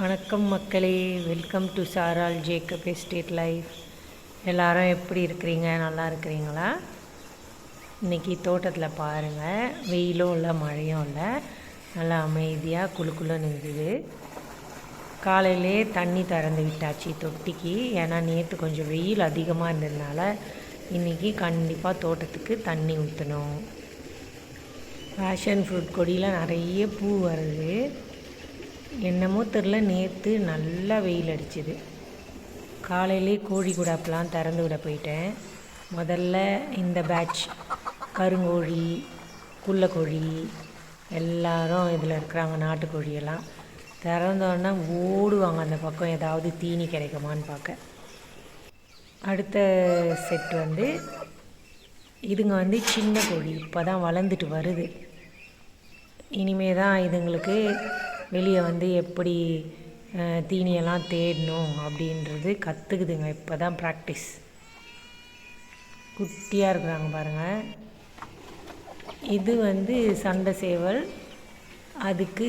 வணக்கம் மக்களே. Welcome to சாரால் ஜேக்கப் எஸ்டேட் லைஃப் எல்லாரும் எப்படி இருக்கிறீங்க? நல்லா இருக்கிறீங்களா? இன்றைக்கி தோட்டத்தில் பாருங்கள் வெயிலும் இல்லை மழையும் இல்லை. நல்லா அமைதியாக குளு குளுன்னு இருக்குது காலையிலே தண்ணி திறந்து விட்டாச்சு தொட்டிக்கு. ஏன்னா நேற்று கொஞ்சம் வெயில் அதிகமாக இருந்ததுனால இன்றைக்கி கண்டிப்பாக தோட்டத்துக்கு தண்ணி ஊற்றணும் பேஷன் ஃப்ரூட் கொடியில் நிறைய பூ வருது. என்னமோ தெரில நேற்று நல்லா வெயில் அடிச்சுது. காலையிலே கோழி குடாப்பெலாம் திறந்து விட போயிட்டேன். முதல்ல இந்த பேட்ச் கருங்கோழி குள்ளக்கோழி எல்லாரும் இதில் இருக்கிறாங்க நாட்டுக்கோழியெல்லாம். திறந்தோன்னா ஓடுவாங்க அந்த பக்கம் ஏதாவது தீனி கிடைக்குமான்னு பார்க்க. அடுத்த செட் வந்து இதுங்க வந்து சின்ன கோழி இப்போ தான் வளர்ந்துட்டு வருது. இனிமே தான் இதுங்களுக்கு வெளியே வந்து எப்படி தீனியெல்லாம் தேடணும் அப்படின்றது கற்றுக்குதுங்க இப்போ தான் ப்ராக்டிஸ் குட்டியாக இருக்கிறாங்க பாருங்கள் இது வந்து சண்டை சேவல் அதுக்கு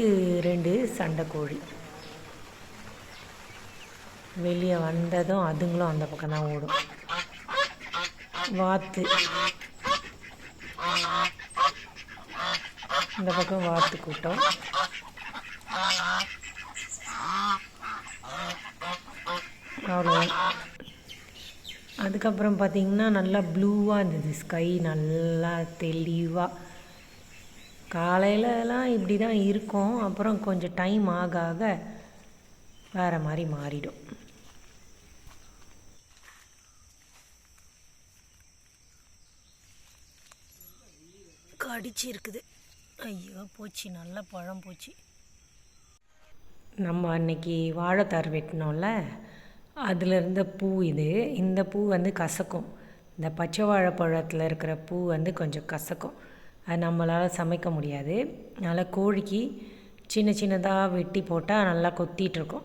ரெண்டு சண்டை கோழி. வெளியே வந்ததும் அதுங்களும் அந்த பக்கம் தான் ஓடும். வாத்து. இந்த பக்கம் வாத்து கூட்டம். அதுக்கப்புறம் பார்த்தீங்கன்னா நல்லா ப்ளூவாக இருந்தது. ஸ்கை நல்லா தெளிவாக காலையிலலாம் இப்படி தான் இருக்கும். அப்புறம் கொஞ்சம் டைம் ஆக ஆக வேறு மாதிரி மாறிடும். கடிச்சு இருக்குது ஐயோ போச்சு. நல்ல பழம் போச்சு. நம்ம அன்னைக்கு வாழைத்தார் வெட்டினோம்ல அதில் இருந்த பூ இது. இந்த பூ வந்து கசக்கும். இந்த பச்சை வாழைப்பழத்தில் இருக்கிற பூ வந்து கொஞ்சம் கசக்கும். அது நம்மளால் சமைக்க முடியாது. அதனால் கோழிக்கு சின்ன சின்னதாக வெட்டி போட்டால் நல்லா கொத்திட்டு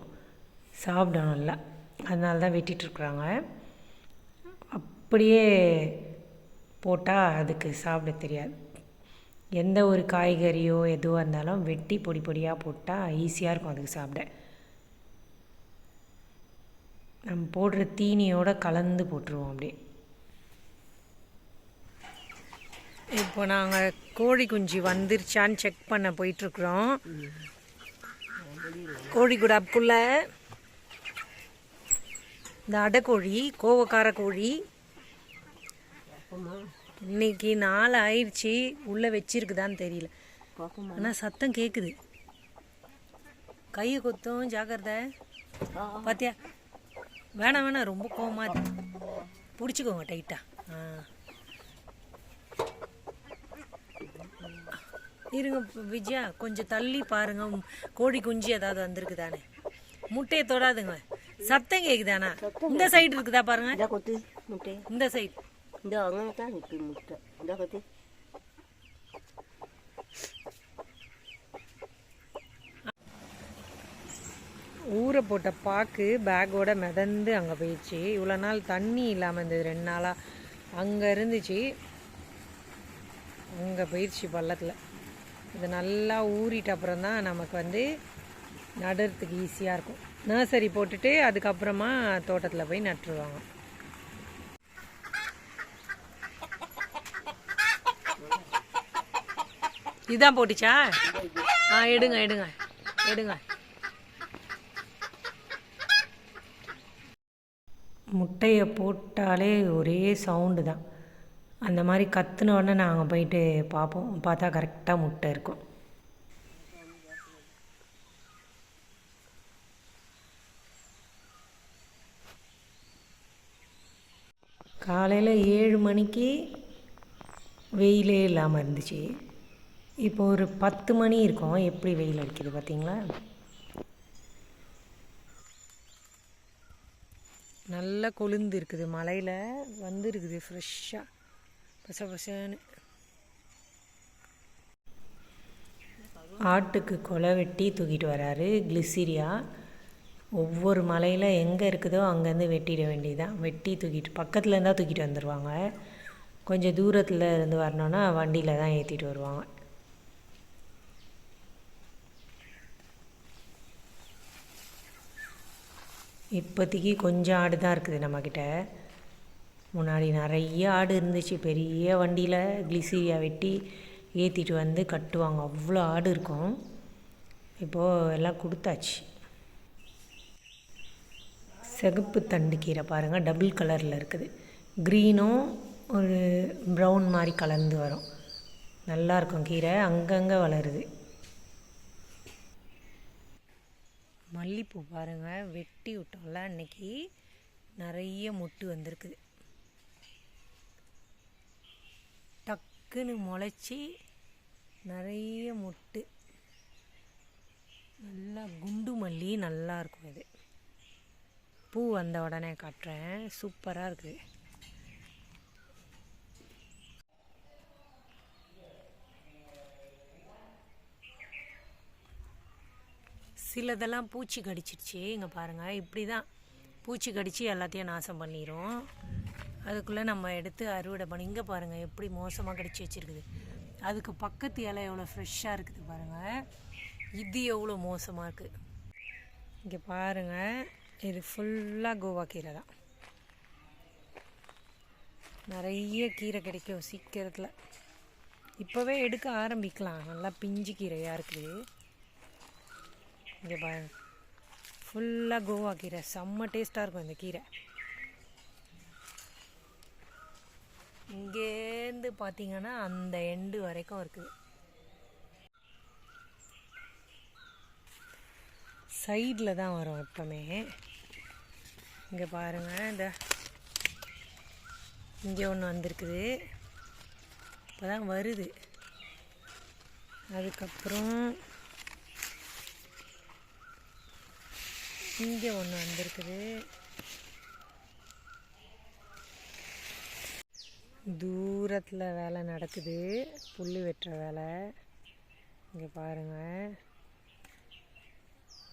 சாப்பிடும் நல்லா. அதனால தான் வெட்டிகிட்ருக்குறாங்க அப்படியே போட்டால் அதுக்கு சாப்பிட தெரியாது. எந்த ஒரு காய்கறியோ எதுவாக இருந்தாலும் வெட்டி பொடி பொடியாக போட்டால் ஈஸியாக இருக்கும் அதுக்கு சாப்பிட. நம்ம போடுற தீனியோட கலந்து போட்டுருவோம் அப்படியே. இப்போ நாங்கள் கோழி குஞ்சு வந்துருச்சான்னு செக் பண்ண போயிட்டுருக்குறோம். கோழி குடாப்புக்குள்ள இந்த அடைக்கோழி கோவக்கார கோழி. இன்னைக்கு நாள் ஆயிடுச்சு உள்ளே வச்சிருக்குதான்னு தெரியல. ஆனால் சத்தம் கேட்குது கையை கொத்தும் ஜாக்கிரதை. பாத்தியா? வேணாம் வேணாம் ரொம்ப கோவமா இருக்கு பிடிச்சிக்கோங்க டைட்டா ஆ. இருங்க விஜயா கொஞ்சம் தள்ளி பாருங்க. கோழி குஞ்சு ஏதாவது வந்திருக்குதானே. முட்டையை தொடாதுங்க. சத்தம் கேக்குதானா இந்த சைடு இருக்குதா பாருங்க. இந்த சைடு இந்த அங்கே தான் முட்டை இந்த கொத்து ஊற போட்ட பாக்கு பேக்கோட மிதந்து அங்கே போயிடுச்சு. இவ்வளோ நாள் தண்ணி இல்லாமல் இருந்தது ரெண்டு நாளாக அங்கே இருந்துச்சு. அங்கே போயிடுச்சு பள்ளத்தில். இது நல்லா ஊறிட்ட அப்புறம் தான் நமக்கு வந்து நடுறதுக்கு ஈஸியாக இருக்கும். நர்சரி போட்டுட்டு அதுக்கப்புறமா தோட்டத்தில் போய் நட்டுருவாங்க. இதுதான் போட்டுச்சா? ஆ எடுங்க எடுங்க எடுங்க. முட்டையை போட்டாலே ஒரே சவுண்டு தான். அந்த மாதிரி கத்துன உடனே நாங்கள் போயிட்டு பார்ப்போம். பார்த்தா கரெக்டாக முட்டை இருக்கும். காலையில் ஏழு மணிக்கு வெயிலே இல்லாமல் இருந்துச்சு. இப்போ ஒரு பத்து மணி இருக்கும். எப்படி வெயில் அடிக்குது பார்த்தீங்களா? நல்லா கொழுந்து இருக்குது. மலையில் வந்துருக்குது ஃப்ரெஷ்ஷாக பச பசன்னு. ஆட்டுக்கு கொலை வெட்டி தூக்கிட்டு வராரு கிளிசிரியா. ஒவ்வொரு மலையில் எங்கே இருக்குதோ அங்கேருந்து வெட்டிட வேண்டியதுதான். வெட்டி தூக்கிட்டு பக்கத்தில் இருந்தால் தூக்கிட்டு வந்துடுவாங்க கொஞ்சம் தூரத்தில் இருந்து வரணுன்னா வண்டியில் தான் ஏற்றிட்டு வருவாங்க. இப்போதைக்கு கொஞ்சம் ஆடு தான் இருக்குது நம்மக்கிட்ட முன்னாடி நிறைய ஆடு இருந்துச்சு. பெரிய வண்டியில் கிளிசீரியா வெட்டி ஏற்றிட்டு வந்து கட்டுவாங்க. அவ்வளோ ஆடு இருக்கும். இப்போது எல்லாம் கொடுத்தாச்சு. சிகப்பு தண்டு கீரை பாருங்கள் டபுள் கலரில் இருக்குது. க்ரீனும் ஒரு ப்ரௌன் மாதிரி கலந்து வரும். நல்லா இருக்கும் கீரை. அங்கங்கே வளருது. மல்லிப்பூ பாருங்கள் வெட்டி விட்டோம்ல அன்னைக்கு. நிறைய மொட்டு வந்திருக்குது. டக்குன்னு முளைச்சி நிறைய மொட்டு. நல்லா குண்டு மல்லி நல்லா இருக்கும் இது பூ வந்த உடனே காட்டுறேன். சூப்பராக இருக்குது. சிலதெல்லாம் பூச்சி கடிச்சிருச்சு. இங்கே பாருங்கள் இப்படி தான் பூச்சி கடித்து எல்லாத்தையும் நாசம் பண்ணிடும் அதுக்குள்ளே நம்ம எடுத்து அறுவடை பண்ணி இங்கே பாருங்கள் எப்படி மோசமாக கடிச்சு வச்சுருக்குது. அதுக்கு பக்கத்து இலை எவ்வளோ ஃப்ரெஷ்ஷாக இருக்குது பாருங்கள் இது எவ்வளோ மோசமாக இருக்குது இங்கே பாருங்கள் இது ஃபுல்லாக கோவா கீரை தான். நிறைய கீரை கிடைக்கும் சீக்கிரத்தில். இப்போவே எடுக்க ஆரம்பிக்கலாம். நல்லா பிஞ்சு கீரையாக இருக்குது. இங்கே பாருங்க. ஃபுல்லாக கோவா கீரை. செம்ம டேஸ்ட்டாக இருக்கும் இந்த கீரை. இங்கேருந்து பார்த்தீங்கன்னா அந்த எண்டு வரைக்கும் இருக்குது. சைடில் தான் வரும் எப்பவுமே. இங்கே பாருங்கள் இந்த இங்கே ஒன்று வந்திருக்குது. இப்போ தான் வருது. அதுக்கப்புறம் இங்கே ஒன்று வந்திருக்குது. தூரத்தில் வேலை நடக்குது. புல் வெட்டுற வேலை. இங்கே பாருங்கள்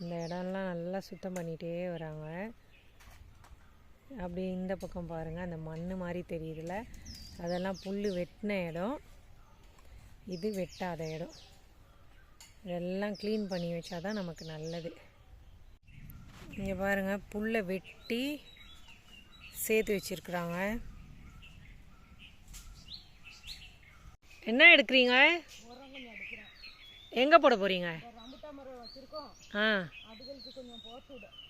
இந்த இடம்லாம் நல்லா சுத்தம் பண்ணிகிட்டே வராங்க. அப்படியே இந்த பக்கம் பாருங்கள் அந்த மண் மாதிரி தெரியுதுல. அதெல்லாம் புல் வெட்டின இடம். இது வெட்டாத இடம். இதெல்லாம் க்ளீன் பண்ணி வச்சா தான் நமக்கு நல்லது. இங்கே பாருங்கள் புல்லை வெட்டி சேர்த்து வச்சுருக்குறாங்க. என்ன எடுக்கிறீங்க? எங்கே போட போகிறீங்க ஆ.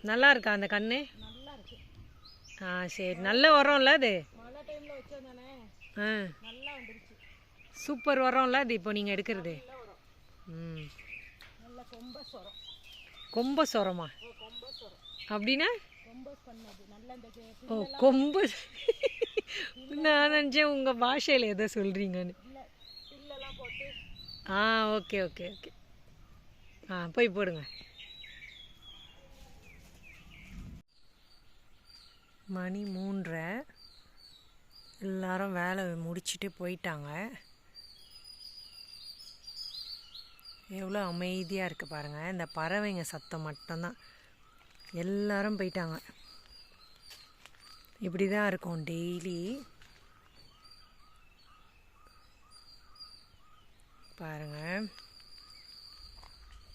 நல்லா இருக்கா அந்த கண்ணு? ஆ சரி. நல்ல உரம்ல அது? ஆ. சூப்பர் உரம்ல அது இப்போ நீங்கள் எடுக்கிறது? ம். கொம்ப சொரமா? அப்படின்னா? ஓ கொம்பு. நான் நினச்சேன் உங்கள் பாஷையில் எதை சொல்கிறீங்கன்னு ஆ ஓகே ஓகே ஓகே. ஆ போய் போடுங்க. மணி மூன்றரை. எல்லாரும் வேலை முடிச்சுட்டு போயிட்டாங்க. எவ்வளோ அமைதியாக இருக்குது பாருங்கள் இந்த பறவைங்க சத்தம் மட்டும்தான். எல்லாரும் போயிட்டாங்க. இப்படி தான் இருக்கும் டெய்லி. பாருங்கள்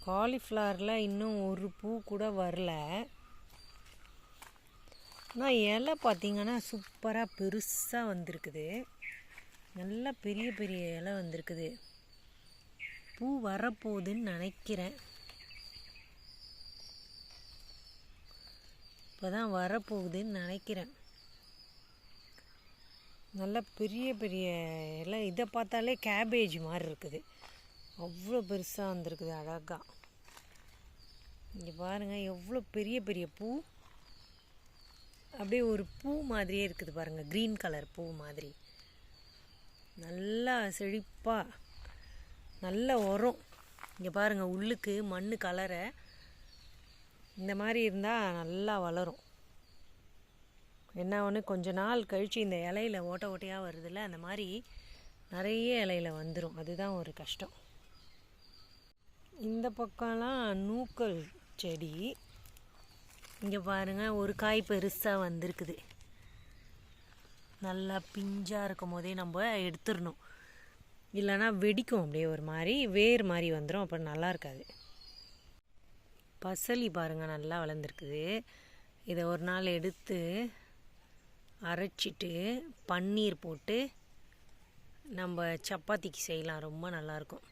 காலிஃப்ளவரில் இன்னும் ஒரு பூ கூட வரல. ஆனால் இலை பார்த்தீங்கன்னா சூப்பராக பெருசாக வந்திருக்குது. நல்லா பெரிய பெரிய இலை வந்திருக்குது. பூ வரப்போகுதுன்னு நினைக்கிறேன். இப்போ தான் வரப்போகுதுன்னு நினைக்கிறேன். நல்ல பெரிய பெரிய எல்லாம் இதை பார்த்தாலே கேபேஜ் மாதிரி இருக்குது. அவ்வளோ பெருசாக வந்திருக்குது அழகாக இங்கே பாருங்கள் எவ்வளோ பெரிய பெரிய பூ. அப்படியே ஒரு பூ மாதிரியே இருக்குது பாருங்கள் க்ரீன் கலர் பூ மாதிரி. நல்லா செழிப்பாக நல்ல உரம். இங்கே பாருங்கள் உள்ளுக்கு மண் கலரை. இந்த மாதிரி இருந்தால் நல்லா வளரும். என்ன ஒன்று கொஞ்ச நாள் கழித்து இந்த இலையில ஓட்ட ஓட்டையாக வருதுல்ல அந்த மாதிரி நிறைய இலையில வந்துடும் அதுதான் ஒரு கஷ்டம். இந்த பக்கம்லாம் நூக்கல் செடி. இங்கே பாருங்கள் ஒரு காய் பெருசாக வந்திருக்குது. நல்லா பிஞ்சாக இருக்கும் போதே நம்ம எடுத்துடணும். இல்லைன்னா வெடிக்கும் அப்படியே ஒரு மாதிரி வேர் மாதிரி வந்துடும் அப்புறம் நல்லா இருக்காது. பசலி பாருங்கள் நல்லா வளர்ந்துருக்குது. இதை ஒரு நாள் எடுத்து அரைச்சிட்டு பன்னீர் போட்டு நம்ம சப்பாத்திக்கு செய்யலாம். ரொம்ப நல்லாயிருக்கும்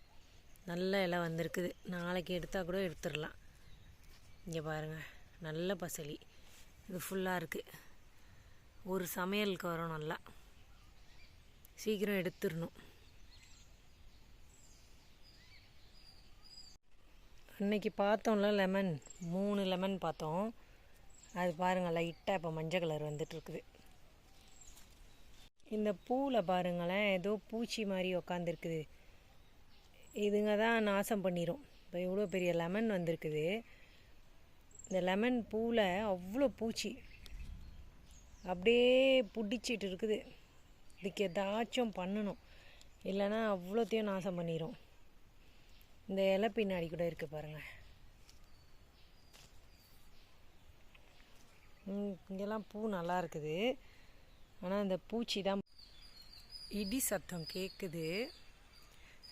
நல்ல இலை வந்திருக்குது. நாளைக்கு எடுத்தால் கூட எடுத்துடலாம். இங்கே பாருங்கள் நல்ல பசலி. இது ஃபுல்லாக இருக்குது ஒரு சமையலுக்கு வரும் நல்லா. சீக்கிரம் எடுத்துடணும். அன்னைக்கு பார்த்தோம்ல லெமன் மூணு லெமன் பார்த்தோம். அது பாருங்கள் லைட்டாக இப்போ மஞ்சள் கலர் வந்துட்டுருக்குது. இந்த பூவில் பாருங்களேன் ஏதோ பூச்சி மாதிரி உக்காந்துருக்குது. இதுங்க தான் நாசம் பண்ணிடும் இப்போ எவ்வளோ பெரிய லெமன் வந்திருக்குது. இந்த லெமன் பூவில் அவ்வளோ பூச்சி. அப்படியே பிடிச்சிட்டு இருக்குது இதுக்கு ஏதாச்சும் பண்ணணும். இல்லைன்னா அவ்வளோத்தையும் நாசம் பண்ணிடும் இந்த இலை பின்னாடி கூட இருக்குது பாருங்கள் இங்கெல்லாம் பூ நல்லா இருக்குது. ஆனால் இந்த பூச்சி தான் இடி சத்தம் கேட்குது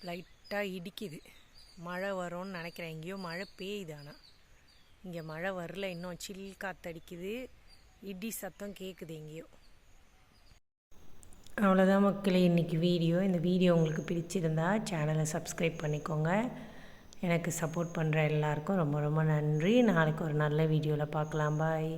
லைட்டாக இடிக்குது. மழை வரும்னு நினைக்கிறேன். எங்கேயோ மழை பெய்யுது ஆனால் இங்கே மழை வரல. இன்னும் சில் காத்தடிக்குது. இடி சத்தம் கேட்குது எங்கேயோ. அவ்வளோதான் மக்களே. இன்றைக்கி வீடியோ. இந்த வீடியோ உங்களுக்கு பிடிச்சிருந்தா சேனலை சப்ஸ்கிரைப் பண்ணிக்கோங்க. எனக்கு சப்போர்ட் பண்ணுற எல்லாருக்கும் ரொம்ப ரொம்ப நன்றி. நாளைக்கு ஒரு நல்ல வீடியோவில் பார்க்கலாம். பாய்